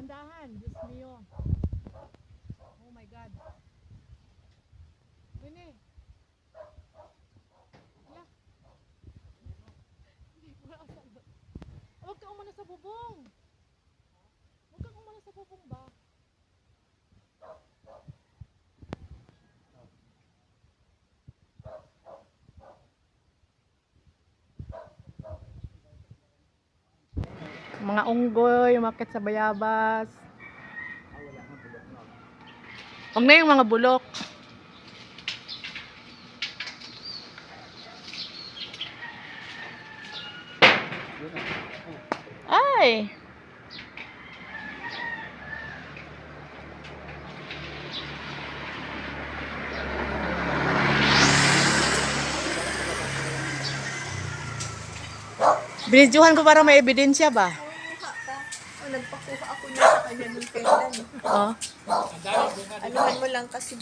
dahan-dahan. Diyos mio. Oh my God. Wini. Ala. Hindi ko ba- Huwag kang umano sa bubong. Huwag kang umano sa bubong ba? Mga unggoy, umakit sa bayabas. Huwag na yung mga bulok. Ay! Binidyohan ko para may ebidensya ba? Kumuha ka. O, nagpakuha ako niya sa kanya ng kailan. Oh. Anuhan mo lang kasi